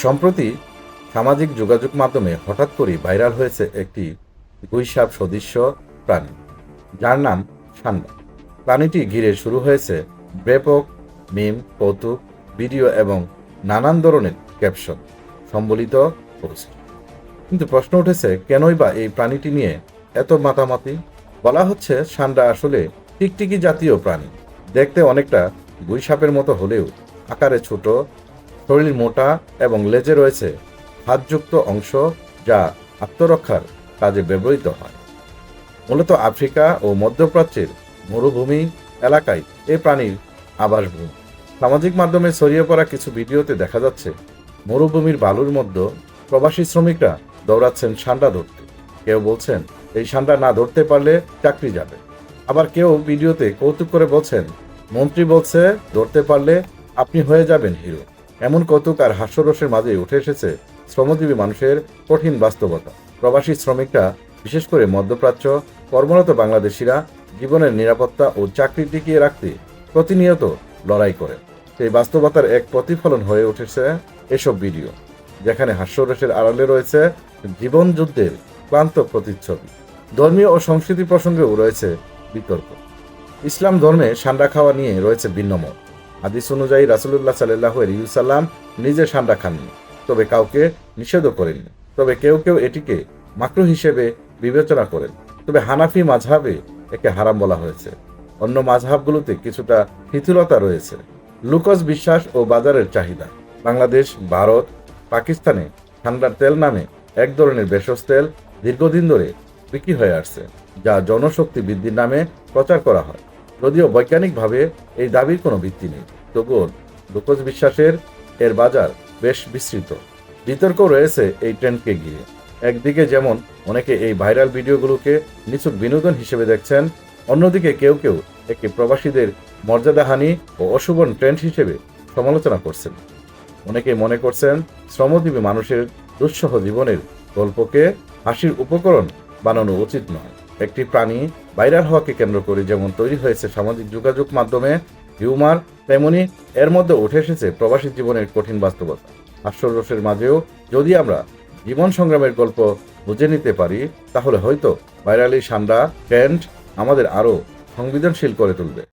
সম্প্রতি সামাজিক যোগাযোগ মাধ্যমে হঠাৎ করে ভাইরাল হয়েছে একটি গুইসাপ সদৃশ্য প্রাণী, যার নাম সান্ডা প্রাণীটি ঘিরে শুরু হয়েছে ব্যাপক মিম, কৌতুক, ভিডিও এবং নানান ধরনের ক্যাপশন সম্বলিত পোস্ট কিন্তু প্রশ্ন উঠেছে, কেনই বা এই প্রাণীটি নিয়ে এত মাতামাতি? বলা হচ্ছে সান্ডা আসলে টিকটিকি জাতীয় প্রাণী। দেখতে অনেকটা গুইসাপের মতো হলেও আকারে ছোট শরীর মোটা এবং লেজে রয়েছে হাতযুক্ত অংশ যা আত্মরক্ষার কাজে ব্যবহৃত হয়। মূলত আফ্রিকা ও মধ্যপ্রাচ্যের মরুভূমি এলাকায় এই প্রাণীর আবাসভূমি। সামাজিক মাধ্যমে ছড়িয়ে পড়া কিছু ভিডিওতে দেখা যাচ্ছে, মরুভূমির বালুর মধ্যে প্রবাসী শ্রমিকরা দৌড়াচ্ছেন সান্ডা ধরতে। কেউ বলছেন, এই সান্ডা না ধরতে পারলে চাকরি যাবে। আবার কেউ ভিডিওতে কৌতুক করে বলছেন, মন্ত্রী বলছে, ধরতে পারলে আপনি হয়ে যাবেন হিরো। এমন কৌতুক আর হাস্যরসের মাঝে উঠে এসেছে শ্রমজীবী মানুষের কঠিন বাস্তবতা। প্রবাসী শ্রমিকরা, বিশেষ করে মধ্যপ্রাচ্য, কর্মরত বাংলাদেশিরা জীবনের নিরাপত্তা ও চাকরি টিকিয়ে রাখতে প্রতিনিয়ত লড়াই করে। সেই বাস্তবতার এক প্রতিফলন হয়ে উঠেছে এসব ভিডিও, যেখানে হাস্যরসের আড়ালে রয়েছে জীবন যুদ্ধের ক্লান্ত প্রতিচ্ছবি। ধর্মীয় ও সংস্কৃতি প্রসঙ্গেও রয়েছে বিতর্ক। ইসলাম ধর্মে সান্ডা খাওয়া নিয়ে রয়েছে ভিন্ন মত হাদিস অনুযায়ী রাসুলুল্লাহ সাল্লাহ সাল্লাম নিজে সান্ডা খাননি তবে কাউকে নিষেধও করেননি। তবে কেউ কেউ এটিকে মাকরু হিসেবে বিবেচনা করেন। তবে হানাফি মাঝহাবে একে হারাম বলা হয়েছে। অন্য মাঝহাবগুলোতে কিছুটা শিথিলতা রয়েছে। লুকস বিশ্বাস ও বাজারের চাহিদা। বাংলাদেশ, ভারত, পাকিস্তানে ঠান্ডার তেল নামে এক ধরনের ভেষজ তেল দীর্ঘদিন ধরে বিক্রি হয়ে আসছে, যা জনশক্তি বৃদ্ধির নামে প্রচার করা হয়। যদিও বৈজ্ঞানিকভাবে এই দাবির কোনো ভিত্তি নেই। তবুও লোকজ বিশ্বাসের এর বাজার বেশ বিস্তৃত। বিতর্ক রয়েছে এই ট্রেন্ডকে ঘিরে একদিকে যেমন অনেকে এই ভাইরাল ভিডিওগুলোকে নিছক বিনোদন হিসেবে দেখছেন, অন্যদিকে কেউ কেউ একে প্রবাসীদের মর্যাদাহানি ও অশুভন ট্রেন্ড হিসেবে সমালোচনা করছেন। অনেকে মনে করছেন শ্রমজীবী মানুষের দুঃসহ জীবনের গল্পকে হাসির উপকরণ বানানো উচিত নয়। একটি প্রাণী ভাইরাল হওয়াকে কেন্দ্র করে যেমন তৈরি হয়েছে সামাজিক যোগাযোগ মাধ্যমে হিউমার তেমনি এর মধ্যে উঠে এসেছে প্রবাসী জীবনের কঠিন বাস্তবতা। হাস্যরসের মাঝেও যদি আমরা জীবন সংগ্রামের গল্প বুঝে নিতে পারি, তাহলে হয়তো ভাইরালি সান্ডা ট্রেন্ড আমাদের আরও সংবেদনশীল করে তুলবে।